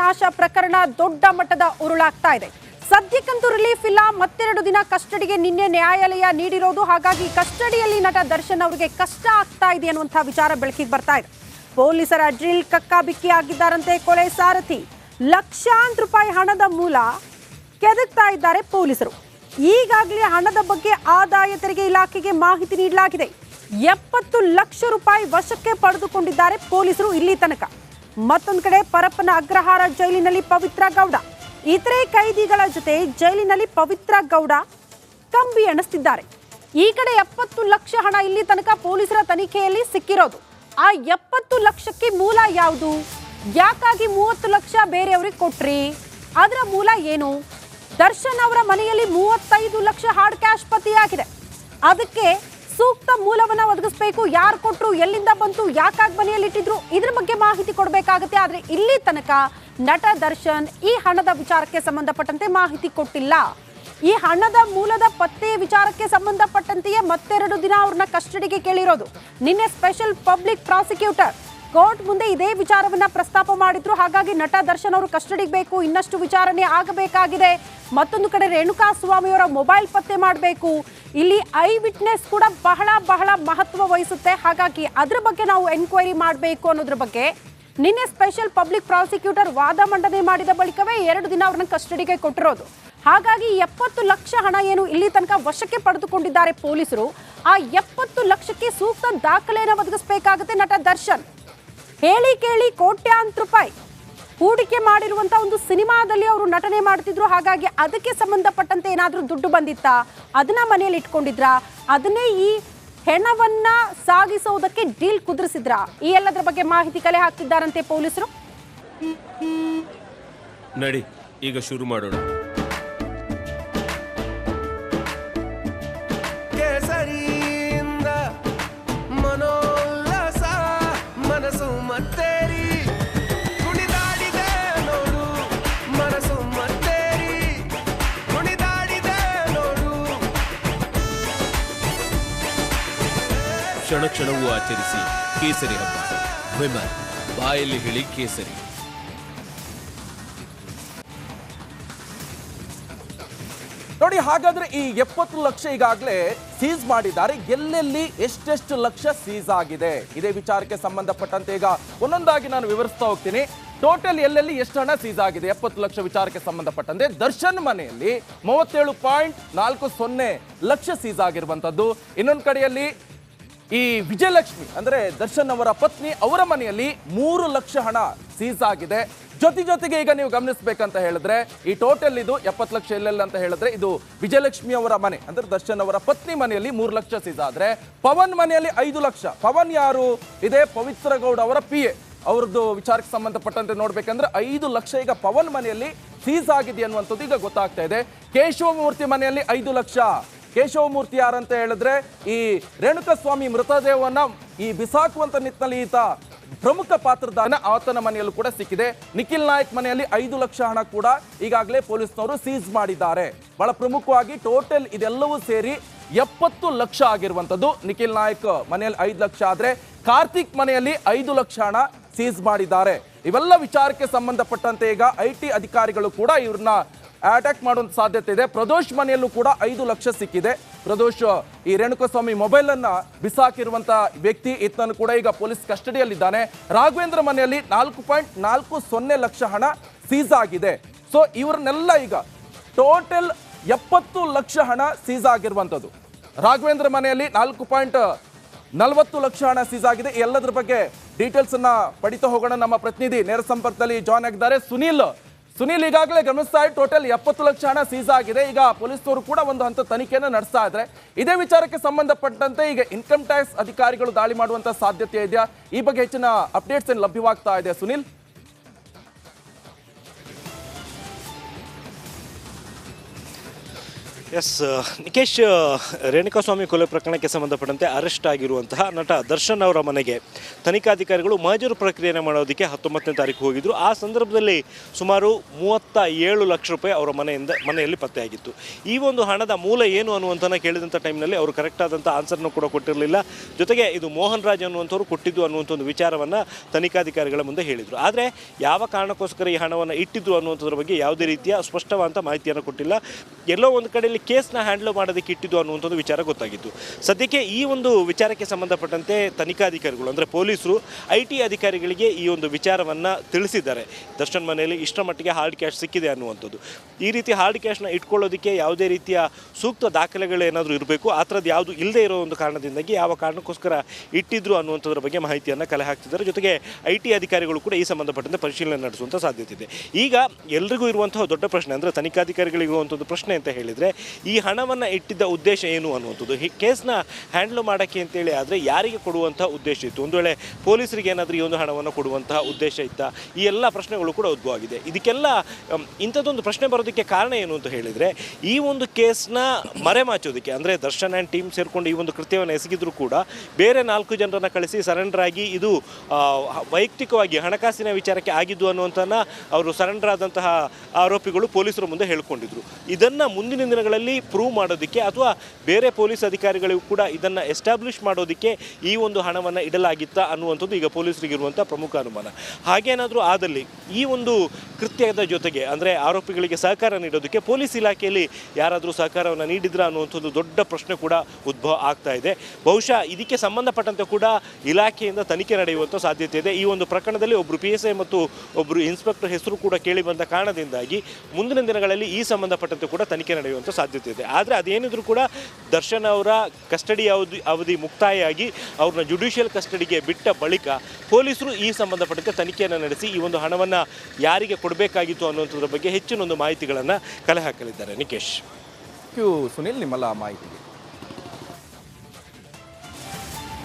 ನಾಶ ಪ್ರಕರಣ ದೊಡ್ಡ ಮಟ್ಟದ ಉರುಳಾಗ್ತಾ ಇದೆ. ಸದ್ಯಕ್ಕಂತೂ ರಿಲೀಫ್ ಇಲ್ಲ. ಮತ್ತೆರಡು ದಿನ ಕಸ್ಟಡಿಗೆ ನಿನ್ನೆ ನ್ಯಾಯಾಲಯ ನೀಡಿರೋದು. ಹಾಗಾಗಿ ಕಸ್ಟಡಿಯಲ್ಲಿ ನಟ ದರ್ಶನ್ ಅವರಿಗೆ ಕಷ್ಟ ಆಗ್ತಾ ಇದೆ ಅನ್ನುವಂಥ ವಿಚಾರ ಬೆಳಕಿಗೆ ಬರ್ತಾ ಇದೆ. ಪೊಲೀಸರ ಡ್ರಿಲ್ ಕಕ್ಕಾಬಿಕ್ಕಿ ಆಗಿದ್ದಾರಂತೆ ಕೊಲೆ ಸಾರಥಿ. ಲಕ್ಷಾಂತರ ರೂಪಾಯಿ ಹಣದ ಮೂಲ ಕೆದಕ್ತಾ ಇದ್ದಾರೆ ಪೊಲೀಸರು. ಈಗಾಗಲೇ ಹಣದ ಬಗ್ಗೆ ಆದಾಯ ತೆರಿಗೆ ಇಲಾಖೆಗೆ ಮಾಹಿತಿ ನೀಡಲಾಗಿದೆ. ಎಪ್ಪತ್ತು ಲಕ್ಷ ರೂಪಾಯಿ ವಶಕ್ಕೆ ಪಡೆದುಕೊಂಡಿದ್ದಾರೆ ಪೊಲೀಸರು ಇಲ್ಲಿ ತನಕ. ಮತ್ತೊಂದು ಕಡೆ ಪರಪ್ಪನ ಅಗ್ರಹಾರ ಜೈಲಿನಲ್ಲಿ ಪವಿತ್ರ ಗೌಡ. ಇತರೆ ಕೈದಿಗಳ ಜೊತೆ ಜೈಲಿನಲ್ಲಿ ಪವಿತ್ರ ಗೌಡ ಕಂಬಿ ಎಣಿಸ್ತಿದ್ದಾರೆ. ಈ ಕಡೆ ಎಪ್ಪತ್ತು ಲಕ್ಷ ಹಣ ಇಲ್ಲಿ ತನಕ ಪೊಲೀಸರ ತನಿಖೆಯಲ್ಲಿ ಸಿಕ್ಕಿರೋದು. ಆ ಎಪ್ಪತ್ತು ಲಕ್ಷಕ್ಕೆ ಮೂಲ ಯಾವುದು? ಯಾಕಾಗಿ ಮೂವತ್ತು ಲಕ್ಷ ಬೇರೆಯವ್ರಿಗೆ ಕೊಟ್ರಿ? ಅದರ ಮೂಲ ಏನು? ದರ್ಶನ್ ಅವರ ಮನೆಯಲ್ಲಿ ಮೂವತ್ತೈದು ಲಕ್ಷ ಹಾರ್ಡ್ ಕ್ಯಾಶ್ ಪತಿಯಾಗಿದೆ. ಅದಕ್ಕೆ ಸೂಕ್ತ ಮೂಲವನ್ನ ಒದಗಿಸಬೇಕು. ಯಾರು ಕೊಟ್ಟರು ಎಲ್ಲಿಂದ ಬಂತು, ಯಾಕಾಗಿ ಮನೆಯಲ್ಲಿ ಇಟ್ಟಿದ್ರು ಇದ್ರ ಬಗ್ಗೆ ಮಾಹಿತಿ ಕೊಡಬೇಕಾಗುತ್ತೆ. ಆದರೆ ಇಲ್ಲಿ ತನಕ ನಟ ದರ್ಶನ್ ಈ ಹಣದ ವಿಚಾರಕ್ಕೆ ಸಂಬಂಧಪಟ್ಟಂತೆ ಮಾಹಿತಿ ಕೊಟ್ಟಿಲ್ಲ. ಈ ಹಣದ ಮೂಲದ ಪತ್ತೆ ವಿಚಾರಕ್ಕೆ ಸಂಬಂಧಪಟ್ಟಂತೆಯೇ ಮತ್ತೆರಡು ದಿನ ಅವ್ರನ್ನ ಕಸ್ಟಡಿಗೆ ಕೇಳಿರೋದು. ನಿನ್ನೆ ಸ್ಪೆಷಲ್ ಪಬ್ಲಿಕ್ ಪ್ರಾಸಿಕ್ಯೂಟರ್ ಕೋರ್ಟ್ ಮುಂದೆ ಇದೇ ವಿಚಾರವನ್ನ ಪ್ರಸ್ತಾಪ ಮಾಡಿದ್ರು. ಹಾಗಾಗಿ ನಟ ದರ್ಶನ್ ಅವರು ಕಸ್ಟಡಿಗೆ ಬೇಕು, ಇನ್ನಷ್ಟು ವಿಚಾರಣೆ ಆಗಬೇಕಾಗಿದೆ. ಮತ್ತೊಂದು ಕಡೆ ರೇಣುಕಾ ಸ್ವಾಮಿಯವರ ಮೊಬೈಲ್ ಪತ್ತೆ ಮಾಡಬೇಕು. ಇಲ್ಲಿ ಐ ವಿಟ್ನೆಸ್ ಕೂಡ ಬಹಳ ಬಹಳ ಮಹತ್ವ ವಹಿಸುತ್ತೆ. ಹಾಗಾಗಿ ಅದ್ರ ಬಗ್ಗೆ ನಾವು ಎನ್ಕ್ವೈರಿ ಮಾಡಬೇಕು ಅನ್ನೋದ್ರ ಬಗ್ಗೆ ನಿನ್ನೆ ಸ್ಪೆಷಲ್ ಪಬ್ಲಿಕ್ ಪ್ರಾಸಿಕ್ಯೂಟರ್ ವಾದ ಮಂಡನೆ ಮಾಡಿದ ಬಳಿಕವೇ ಎರಡು ದಿನ ಅವ್ರನ್ನ ಕಸ್ಟಡಿಗೆ ಕೊಟ್ಟಿರೋದು. ಹಾಗಾಗಿ ಎಪ್ಪತ್ತು ಲಕ್ಷ ಹಣ ಏನು ಇಲ್ಲಿ ತನಕ ವಶಕ್ಕೆ ಪಡೆದುಕೊಂಡಿದ್ದಾರೆ ಪೊಲೀಸರು. ಆ ಎಪ್ಪತ್ತು ಲಕ್ಷಕ್ಕೆ ಸೂಕ್ತ ದಾಖಲೆಯನ್ನು ಒದಗಿಸಬೇಕಾಗುತ್ತೆ ನಟ ದರ್ಶನ್. ಹೇಳಿ ಕೇಳಿ ಕೋಟ್ಯಾಂತರ ರೂಪಾಯಿ. ಹೂಡಿಕೆ ಮಾಡಿರುವಂತ ಒಂದು ಸಿನಿಮಾದಲ್ಲಿ ಅವರು ನಟನೆ ಮಾಡ್ತಿದ್ರು. ಹಾಗಾಗಿ ಅದಕ್ಕೆ ಸಂಬಂಧಪಟ್ಟಂತೆ ಏನಾದರೂ ದುಡ್ಡು ಬಂದಿತ್ತಾ? ಅದನ್ನ ಮನೆಯಲ್ಲಿ ಇಟ್ಕೊಂಡಿದ್ರ? ಅದನ್ನೇ ಈ ಹೆಣವನ್ನ ಸಾಗಿಸೋದಕ್ಕೆ ಡೀಲ್ ಕುದುರಿಸಿದ್ರ? ಈ ಎಲ್ಲದರ ಬಗ್ಗೆ ಮಾಹಿತಿ ಕಲೆ ಹಾಕ್ತಿದ್ದಾರಂತೆ ಪೊಲೀಸರು. ನಡಿ ಈಗ ಶುರು ಮಾಡೋಣ. ಕೇಸರಿಯಿಂದ ಮನೋಲ್ಲಸ ಮನಸ್ಸು ಮತ್ತೇರಿ ಕ್ಷಣ ಕ್ಷಣವೂ ಆಚರಿಸಿ ಕೇಸರಿ ಹಬ್ಬ. ವಿಮಲ್, ಬಾಯಲ್ಲಿ ಹೇಳಿ ಕೇಸರಿ. ನೋಡಿ, ಹಾಗಾದ್ರೆ ಈ ಎಪ್ಪತ್ತು ಲಕ್ಷ ಈಗಾಗಲೇ ಸೀಸ್ ಮಾಡಿದ್ದಾರೆ. ಎಲ್ಲೆಲ್ಲಿ ಎಷ್ಟೆಷ್ಟು ಲಕ್ಷ ಸೀಸ್ ಆಗಿದೆ? ಇದೇ ವಿಚಾರಕ್ಕೆ ಸಂಬಂಧಪಟ್ಟಂತೆ ಈಗ ಒಂದೊಂದಾಗಿ ನಾನು ವಿವರಿಸ್ತಾ ಹೋಗ್ತೀನಿ. ಟೋಟಲ್ ಎಲ್ಲೆಲ್ಲಿ ಎಷ್ಟು ಹಣ ಸೀಸ್ ಆಗಿದೆ? ಎಪ್ಪತ್ತು ಲಕ್ಷ ವಿಚಾರಕ್ಕೆ ಸಂಬಂಧಪಟ್ಟಂತೆ. ದರ್ಶನ್ ಮನೆಯಲ್ಲಿ ಮೂವತ್ತೇಳು ಪಾಯಿಂಟ್ ನಾಲ್ಕು ಸೊನ್ನೆ ಲಕ್ಷ ಸೀಸ್ ಆಗಿರುವಂಥದ್ದು. ಇನ್ನೊಂದು ಕಡೆಯಲ್ಲಿ ಈ ವಿಜಯಲಕ್ಷ್ಮಿ, ಅಂದ್ರೆ ದರ್ಶನ್ ಅವರ ಪತ್ನಿ ಅವರ ಮನೆಯಲ್ಲಿ ಮೂರು ಲಕ್ಷ ಹಣ ಸೀಸ್ ಆಗಿದೆ. ಜೊತೆ ಜೊತೆಗೆ ಈಗ ನೀವು ಗಮನಿಸಬೇಕಂತ ಹೇಳಿದ್ರೆ, ಈ ಟೋಟಲ್ ಇದು ಎಪ್ಪತ್ತು ಲಕ್ಷ ಎಲ್ಲೆಲ್ಲ ಅಂತ ಹೇಳಿದ್ರೆ, ಇದು ವಿಜಯಲಕ್ಷ್ಮಿ ಅವರ ಮನೆ, ಅಂದ್ರೆ ದರ್ಶನ್ ಅವರ ಪತ್ನಿ ಮನೆಯಲ್ಲಿ ಮೂರು ಲಕ್ಷ ಸೀಸ್ ಆದ್ರೆ, ಪವನ್ ಮನೆಯಲ್ಲಿ ಐದು ಲಕ್ಷ. ಪವನ್ ಯಾರು? ಇದೇ ಪವಿತ್ರ ಗೌಡ ಅವರ ಪಿ ಎ ಅವ್ರದ್ದು ವಿಚಾರಕ್ಕೆ ಸಂಬಂಧಪಟ್ಟಂತೆ ನೋಡ್ಬೇಕಂದ್ರೆ ಐದು ಲಕ್ಷ ಈಗ ಪವನ್ ಮನೆಯಲ್ಲಿ ಸೀಸ್ ಆಗಿದೆ ಅನ್ನುವಂಥದ್ದು ಈಗ ಗೊತ್ತಾಗ್ತಾ ಇದೆ. ಕೇಶವಮೂರ್ತಿ ಮನೆಯಲ್ಲಿ ಐದು ಲಕ್ಷ. ಕೇಶವಮೂರ್ತಿ ಯಾರಂತ ಹೇಳಿದ್ರೆ ಈ ರೇಣುಕಸ್ವಾಮಿ ಮೃತದೇಹವನ್ನ ಈ ಬಿಸಾಕುವಂತ ನಿಟ್ಟಿನಲ್ಲಿ ಈತ ಪ್ರಮುಖ ಪಾತ್ರದಾನ ಆತನ ಮನೆಯಲ್ಲೂ ಕೂಡ ಸಿಕ್ಕಿದೆ. ನಿಖಿಲ್ ನಾಯಕ್ ಮನೆಯಲ್ಲಿ ಐದು ಲಕ್ಷ ಹಣ ಕೂಡ ಈಗಾಗಲೇ ಪೊಲೀಸ್ನವರು ಸೀಸ್ ಮಾಡಿದ್ದಾರೆ. ಬಹಳ ಪ್ರಮುಖವಾಗಿ ಟೋಟಲ್ ಇದೆಲ್ಲವೂ ಸೇರಿ ಎಪ್ಪತ್ತು ಲಕ್ಷ ಆಗಿರುವಂಥದ್ದು. ನಿಖಿಲ್ ನಾಯಕ್ ಮನೆಯಲ್ಲಿ ಐದು ಲಕ್ಷ ಆದರೆ ಕಾರ್ತಿಕ್ ಮನೆಯಲ್ಲಿ ಐದು ಲಕ್ಷ ಹಣ ಸೀಸ್ ಮಾಡಿದ್ದಾರೆ. ಇವೆಲ್ಲ ವಿಚಾರಕ್ಕೆ ಸಂಬಂಧಪಟ್ಟಂತೆ ಈಗ ಐ ಅಧಿಕಾರಿಗಳು ಕೂಡ ಇವ್ರನ್ನ ಅಟ್ಯಾಕ್ ಮಾಡುವಂತ ಸಾಧ್ಯತೆ ಇದೆ. ಪ್ರದೋಷ್ ಮನೆಯಲ್ಲೂ ಕೂಡ ಐದು ಲಕ್ಷ ಸಿಕ್ಕಿದೆ. ಪ್ರದೋಷ್, ಈ ರೇಣುಕಸ್ವಾಮಿ ಮೊಬೈಲ್ ಬಿಸಾಕಿರುವಂಥ ವ್ಯಕ್ತಿ, ಈತನನ್ನು ಕೂಡ ಈಗ ಪೊಲೀಸ್ ಕಸ್ಟಡಿಯಲ್ಲಿದ್ದಾನೆ. ರಾಘವೇಂದ್ರ ಮನೆಯಲ್ಲಿ ನಾಲ್ಕು ಪಾಯಿಂಟ್ ನಾಲ್ಕು ಸೊನ್ನೆ ಲಕ್ಷ ಹಣ ಸೀಸ್ ಆಗಿದೆ. ಸೊ ಇವ್ರನ್ನೆಲ್ಲ ಈಗ ಟೋಟಲ್ ಎಪ್ಪತ್ತು ಲಕ್ಷ ಹಣ ಸೀಸ್ ಆಗಿರುವಂಥದ್ದು ರಾಘವೇಂದ್ರ ಮನೆಯಲ್ಲಿ ನಾಲ್ಕು ಪಾಯಿಂಟ್ ನಲವತ್ತು ಲಕ್ಷ ಹಣ ಸೀಸ್ ಆಗಿದೆ. ಎಲ್ಲದರ ಬಗ್ಗೆ ಡೀಟೇಲ್ಸ್ ಅನ್ನ ಪಡಿತಾ ಹೋಗೋಣ ನಮ್ಮ ಪ್ರತಿನಿಧಿ. ನೇರ ಸಂಪರ್ಕದಲ್ಲಿ ಜಾಯ್ನ್ ಆಗಿದ್ದಾರೆ. ಸುನೀಲ್ ಸುನೀಲ್ ಈಗಾಗಲೇ ಗಮನಿಸ್ತಾ ಇದ್ದು ಟೋಟಲ್ ಎಪ್ಪತ್ತು ಲಕ್ಷ ಹಣ ಸೀಸ್ ಆಗಿದೆ. ಈಗ ಪೊಲೀಸರು ಕೂಡ ಒಂದು ಹಂತ ತನಿಖೆಯನ್ನು ನಡೆಸ್ತಾ ಇದ್ದಾರೆ. ಇದೇ ವಿಚಾರಕ್ಕೆ ಸಂಬಂಧಪಟ್ಟಂತೆ ಈಗ ಇನ್ಕಮ್ ಟ್ಯಾಕ್ಸ್ ಅಧಿಕಾರಿಗಳು ದಾಳಿ ಮಾಡುವಂತ ಸಾಧ್ಯತೆ ಇದೆಯಾ? ಈ ಬಗ್ಗೆ ಹೆಚ್ಚಿನ ಅಪ್ಡೇಟ್ಸ್ ಏನು ಲಭ್ಯವಾಗ್ತಾ ಇದೆ ಸುನೀಲ್? ಎಸ್ ನಿಕೇಶ್ ರೇಣುಕಾಸ್ವಾಮಿ ಕೊಲೆ ಪ್ರಕರಣಕ್ಕೆ ಸಂಬಂಧಪಟ್ಟಂತೆ ಅರೆಸ್ಟ್ ಆಗಿರುವಂತಹ ನಟ ದರ್ಶನ್ ಅವರ ಮನೆಗೆ ತನಿಖಾಧಿಕಾರಿಗಳು ಮಹಜರು ಪ್ರಕ್ರಿಯೆಯನ್ನು ಮಾಡೋದಕ್ಕೆ ಹತ್ತೊಂಬತ್ತನೇ ತಾರೀಕು ಹೋಗಿದ್ರು. ಆ ಸಂದರ್ಭದಲ್ಲಿ ಸುಮಾರು ಮೂವತ್ತ ಏಳು ಲಕ್ಷ ರೂಪಾಯಿ ಅವರ ಮನೆಯಿಂದ ಮನೆಯಲ್ಲಿ ಪತ್ತೆಯಾಗಿತ್ತು. ಈ ಒಂದು ಹಣದ ಮೂಲ ಏನು ಅನ್ನುವಂಥನ ಕೇಳಿದಂಥ ಟೈಮ್ನಲ್ಲಿ ಅವರು ಕರೆಕ್ಟ್ ಆದಂಥ ಆನ್ಸರ್ನೂ ಕೂಡ ಕೊಟ್ಟಿರಲಿಲ್ಲ. ಜೊತೆಗೆ ಇದು ಮೋಹನ್ ರಾಜ್ ಅನ್ನುವಂಥವ್ರು ಕೊಟ್ಟಿದ್ದು ಅನ್ನುವಂಥ ಒಂದು ವಿಚಾರವನ್ನು ತನಿಖಾಧಿಕಾರಿಗಳ ಮುಂದೆ ಹೇಳಿದರು. ಆದರೆ ಯಾವ ಕಾರಣಕ್ಕೋಸ್ಕರ ಈ ಹಣವನ್ನು ಇಟ್ಟಿದ್ದು ಅನ್ನುವಂಥದ್ರ ಬಗ್ಗೆ ಯಾವುದೇ ರೀತಿಯ ಸ್ಪಷ್ಟವಾದಂಥ ಮಾಹಿತಿಯನ್ನು ಕೊಟ್ಟಿಲ್ಲ. ಎಲ್ಲೋ ಒಂದು ಕಡೆಯಲ್ಲಿ ಕೇಸ್ನ ಹ್ಯಾಂಡಲ್ ಮಾಡೋದಕ್ಕೆ ಇಟ್ಟಿದ್ದು ಅನ್ನುವಂಥದ್ದು ವಿಚಾರ ಗೊತ್ತಾಗಿತ್ತು. ಸದ್ಯಕ್ಕೆ ಈ ಒಂದು ವಿಚಾರಕ್ಕೆ ಸಂಬಂಧಪಟ್ಟಂತೆ ತನಿಖಾಧಿಕಾರಿಗಳು, ಅಂದರೆ ಪೊಲೀಸರು ಐ ಟಿ ಅಧಿಕಾರಿಗಳಿಗೆ ಈ ಒಂದು ವಿಚಾರವನ್ನು ತಿಳಿಸಿದ್ದಾರೆ. ದರ್ಶನ್ ಮನೆಯಲ್ಲಿ ಇಷ್ಟರ ಮಟ್ಟಿಗೆ ಹಾರ್ಡ್ ಕ್ಯಾಶ್ ಸಿಕ್ಕಿದೆ ಅನ್ನುವಂಥದ್ದು. ಈ ರೀತಿ ಹಾರ್ಡ್ ಕ್ಯಾಶ್ನ ಇಟ್ಕೊಳ್ಳೋದಕ್ಕೆ ಯಾವುದೇ ರೀತಿಯ ಸೂಕ್ತ ದಾಖಲೆಗಳು ಏನಾದರೂ ಇರಬೇಕು, ಆ ಥರದ್ದು ಯಾವುದು ಇಲ್ಲದೆ ಇರೋ ಒಂದು ಕಾರಣದಿಂದಾಗಿ ಯಾವ ಕಾರಣಕ್ಕೋಸ್ಕರ ಇಟ್ಟಿದ್ರು ಅನ್ನುವಂಥದ್ರ ಬಗ್ಗೆ ಮಾಹಿತಿಯನ್ನು ಕಲೆ ಹಾಕ್ತಿದ್ದಾರೆ. ಜೊತೆಗೆ ಐ ಟಿ ಅಧಿಕಾರಿಗಳು ಕೂಡ ಈ ಸಂಬಂಧಪಟ್ಟಂತೆ ಪರಿಶೀಲನೆ ನಡೆಸುವಂಥ ಸಾಧ್ಯತೆ ಇದೆ. ಈಗ ಎಲ್ರಿಗೂ ಇರುವಂತಹ ದೊಡ್ಡ ಪ್ರಶ್ನೆ, ಅಂದರೆ ತನಿಖಾಧಿಕಾರಿಗಳಿರುವಂಥದ್ದು ಪ್ರಶ್ನೆ ಅಂತ ಹೇಳಿದರೆ ಈ ಹಣವನ್ನು ಇಟ್ಟಿದ್ದ ಉದ್ದೇಶ ಏನು ಅನ್ನುವಂಥದ್ದು. ಈ ಕೇಸ್ನ ಹ್ಯಾಂಡ್ಲ್ ಮಾಡೋಕ್ಕೆ ಅಂತೇಳಿ ಆದರೆ ಯಾರಿಗೆ ಕೊಡುವಂಥ ಉದ್ದೇಶ ಇತ್ತು? ಒಂದು ವೇಳೆ ಪೊಲೀಸರಿಗೆ ಏನಾದರೂ ಈ ಒಂದು ಹಣವನ್ನು ಕೊಡುವಂತಹ ಉದ್ದೇಶ ಇತ್ತ? ಈ ಎಲ್ಲ ಪ್ರಶ್ನೆಗಳು ಕೂಡ ಉದ್ಭವಾಗಿದೆ ಇದಕ್ಕೆಲ್ಲ ಇಂಥದ್ದೊಂದು ಪ್ರಶ್ನೆ ಬರೋದಕ್ಕೆ ಕಾರಣ ಏನು ಅಂತ ಹೇಳಿದರೆ, ಈ ಒಂದು ಕೇಸ್ನ ಮರೆಮಾಚೋದಕ್ಕೆ ಅಂದರೆ ದರ್ಶನ್ ಆ್ಯಂಡ್ ಟೀಮ್ ಸೇರಿಕೊಂಡು ಈ ಒಂದು ಕೃತ್ಯವನ್ನು ಎಸಗಿದ್ರು ಕೂಡ ಬೇರೆ ನಾಲ್ಕು ಜನರನ್ನು ಕಳಿಸಿ ಸರೆಂಡರ್ ಆಗಿ ಇದು ವೈಯಕ್ತಿಕವಾಗಿ ಹಣಕಾಸಿನ ವಿಚಾರಕ್ಕೆ ಆಗಿದ್ದು ಅನ್ನುವಂಥ ಅವರು ಸರೆಂಡರ್ ಆದಂತಹ ಆರೋಪಿಗಳು ಪೊಲೀಸರ ಮುಂದೆ ಹೇಳ್ಕೊಂಡಿದ್ರು. ಇದನ್ನು ಮುಂದಿನ ದಿನಗಳಲ್ಲಿ ಪ್ರೂವ್ ಮಾಡೋದಕ್ಕೆ ಅಥವಾ ಬೇರೆ ಪೊಲೀಸ್ ಅಧಿಕಾರಿಗಳಿಗೂ ಕೂಡ ಇದನ್ನು ಎಸ್ಟಾಬ್ಲಿಷ್ ಮಾಡೋದಕ್ಕೆ ಈ ಒಂದು ಹಣವನ್ನು ಇಡಲಾಗಿತ್ತಾ ಅನ್ನುವಂಥದ್ದು ಈಗ ಪೊಲೀಸರಿಗೆ ಇರುವಂಥ ಪ್ರಮುಖ ಅನುಮಾನ. ಹಾಗೇನಾದರೂ ಆದಲ್ಲಿ ಈ ಒಂದು ಕೃತ್ಯದ ಜೊತೆಗೆ ಅಂದರೆ ಆರೋಪಿಗಳಿಗೆ ಸಹಕಾರ ನೀಡೋದಕ್ಕೆ ಪೊಲೀಸ್ ಇಲಾಖೆಯಲ್ಲಿ ಯಾರಾದರೂ ಸಹಕಾರವನ್ನು ನೀಡಿದ್ರ ಅನ್ನುವಂಥದ್ದು ದೊಡ್ಡ ಪ್ರಶ್ನೆ ಕೂಡ ಉದ್ಭವ ಆಗ್ತಾ ಇದೆ. ಬಹುಶಃ ಇದಕ್ಕೆ ಸಂಬಂಧಪಟ್ಟಂತೆ ಕೂಡ ಇಲಾಖೆಯಿಂದ ತನಿಖೆ ನಡೆಯುವಂಥ ಸಾಧ್ಯತೆ ಇದೆ. ಈ ಒಂದು ಪ್ರಕರಣದಲ್ಲಿ ಒಬ್ಬರು ಪಿ ಮತ್ತು ಒಬ್ಬರು ಇನ್ಸ್ಪೆಕ್ಟರ್ ಹೆಸರು ಕೂಡ ಕೇಳಿ ಬಂದ ಕಾರಣದಿಂದಾಗಿ ಮುಂದಿನ ದಿನಗಳಲ್ಲಿ ಈ ಸಂಬಂಧಪಟ್ಟಂತೆ ಕೂಡ ತನಿಖೆ ನಡೆಯುವಂಥ ಸಾಧ್ಯತೆ ಇದೆ. ಆದರೆ ಅದೇನಿದ್ರು ಕೂಡ ದರ್ಶನ್ ಅವರ ಕಸ್ಟಡಿ ಅವಧಿ ಅವಧಿ ಮುಕ್ತಾಯಾಗಿ ಅವ್ರನ್ನ ಜುಡಿಷಿಯಲ್ ಕಸ್ಟಡಿಗೆ ಬಿಟ್ಟ ಬಳಿಕ ಪೊಲೀಸರು ಈ ಸಂಬಂಧಪಟ್ಟಂತೆ ತನಿಖೆಯನ್ನು ನಡೆಸಿ ಈ ಒಂದು ಹಣವನ್ನು ಯಾರಿಗೆ ಕೊಡಬೇಕಾಗಿತ್ತು ಅನ್ನುವಂಥದ್ರ ಬಗ್ಗೆ ಹೆಚ್ಚಿನ ಒಂದು ಮಾಹಿತಿಗಳನ್ನು ಕಲೆ ಹಾಕಲಿದ್ದಾರೆ. ನಿಕೇಶ್. ಸುನಿಲ್ ನಿಮ್ಮಲ್ಲ ಮಾಹಿತಿಗೆ